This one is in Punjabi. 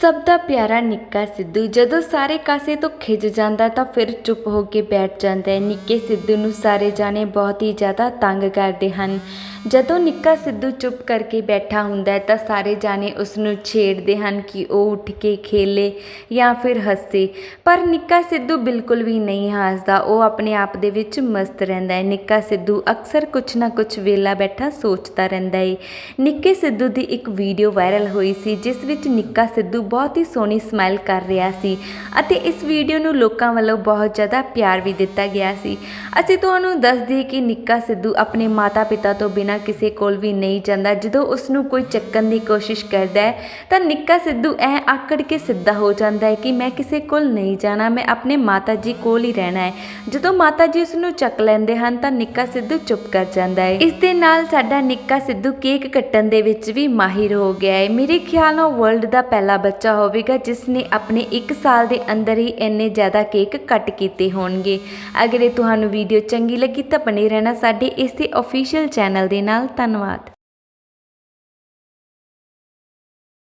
ਸਭ ਦਾ ਪਿਆਰਾ ਨਿੱਕਾ ਸਿੱਧੂ। ਜਦੋਂ ਸਾਰੇ ਕਾਸੇ ਤੋਂ ਖਿਜ ਜਾਂਦਾ ਤਾਂ ਫਿਰ ਚੁੱਪ ਹੋ ਕੇ ਬੈਠ ਜਾਂਦਾ ਹੈ। ਨਿੱਕੇ ਸਿੱਧੂ ਨੂੰ ਸਾਰੇ ਜਾਣੇ ਬਹੁਤ ਹੀ ਜ਼ਿਆਦਾ ਤੰਗ ਕਰਦੇ ਹਨ। ਜਦੋਂ ਨਿੱਕਾ ਸਿੱਧੂ ਚੁੱਪ ਕਰਕੇ ਬੈਠਾ ਹੁੰਦਾ ਹੈ ਤਾਂ ਸਾਰੇ ਜਾਣੇ ਉਸ ਨੂੰ ਛੇੜਦੇ ਹਨ ਕਿ ਉਹ ਉੱਠ ਕੇ ਖੇਲੇ ਜਾਂ ਫਿਰ ਹੱਸੇ। ਪਰ ਨਿੱਕਾ ਸਿੱਧੂ ਬਿਲਕੁਲ ਵੀ ਨਹੀਂ ਹੱਸਦਾ। ਉਹ ਆਪਣੇ ਆਪ ਦੇ ਵਿੱਚ ਮਸਤ ਰਹਿੰਦਾ ਹੈ। ਨਿੱਕਾ ਸਿੱਧੂ ਅਕਸਰ ਕੁਛ ਨਾ ਕੁਛ ਵੇਲਾ ਬੈਠਾ ਸੋਚਦਾ ਰਹਿੰਦਾ ਹੈ। ਨਿੱਕੇ ਸਿੱਧੂ ਦੀ ਇੱਕ ਵੀਡੀਓ ਵਾਇਰਲ ਹੋਈ ਸੀ, ਜਿਸ ਵਿੱਚ ਨਿੱਕਾ ਸਿੱਧੂ ਬਹੁਤ ਹੀ ਸੋਹਣੀ ਸਮਾਈਲ ਕਰ ਰਿਹਾ ਸੀ ਅਤੇ ਇਸ ਵੀਡੀਓ ਨੂੰ ਲੋਕਾਂ ਵੱਲੋਂ ਬਹੁਤ ਜ਼ਿਆਦਾ ਪਿਆਰ ਵੀ ਦਿੱਤਾ ਗਿਆ ਸੀ। ਅਸੀਂ ਤੁਹਾਨੂੰ ਦੱਸ ਦਈਏ ਕਿ ਨਿੱਕਾ ਸਿੱਧੂ ਆਪਣੇ ਮਾਤਾ-ਪਿਤਾ ਤੋਂ ਬਿਨਾਂ ਕਿਸੇ ਕੋਲ ਵੀ ਨਹੀਂ ਜਾਂਦਾ। ਜਦੋਂ ਉਸ ਨੂੰ ਕੋਈ ਚੱਕਣ ਦੀ ਕੋਸ਼ਿਸ਼ ਕਰਦਾ ਹੈ, ਤਾਂ ਨਿੱਕਾ ਸਿੱਧੂ ਐ ਆਕੜ ਕੇ ਸਿੱਧਾ ਹੋ ਜਾਂਦਾ ਹੈ ਕਿ ਮੈਂ ਕਿਸੇ ਕੋਲ ਨਹੀਂ ਜਾਣਾ, ਮੈਂ ਆਪਣੇ ਮਾਤਾ ਜੀ ਕੋਲ ਹੀ ਰਹਿਣਾ ਹੈ। ਜਦੋਂ ਮਾਤਾ ਜੀ ਉਸ ਨੂੰ ਚੱਕ ਲੈਂਦੇ ਹਨ, ਤਾਂ ਨਿੱਕਾ ਸਿੱਧੂ ਚੁੱਪ ਕਰ ਜਾਂਦਾ ਹੈ। ਇਸ ਦੇ ਨਾਲ ਸਾਡਾ ਨਿੱਕਾ ਸਿੱਧੂ ਕੇਕ ਕੱਟਣ ਦੇ ਵਿੱਚ ਵੀ ਮਾਹਿਰ ਹੋ ਗਿਆ ਹੈ। ਮੇਰੇ ਖਿਆਲ ਨਾਲ ਵਰਲਡ ਦਾ ਪਹਿਲਾ ਬੱਚਾ ਹੋਵੇਗਾ ਜਿਸ ਨੇ ਆਪਣੇ 1 ਸਾਲ ਦੇ ਅੰਦਰ ਹੀ ਇੰਨੇ ਜ਼ਿਆਦਾ ਕੇਕ ਕੱਟ ਕੀਤੇ ਹੋਣਗੇ। ਅਗਰ ਇਹ ਤੁਹਾਨੂੰ ਵੀਡੀਓ ਚੰਗੀ ਲੱਗੀ ਤਾਂ ਬਣੇ ਰਹਿਣਾ ਸਾਡੇ ਇਸ ਦੇ ਅਫੀਸ਼ੀਅਲ ਚੈਨਲ ਦੇ ਨਾਲ। ਧੰਨਵਾਦ।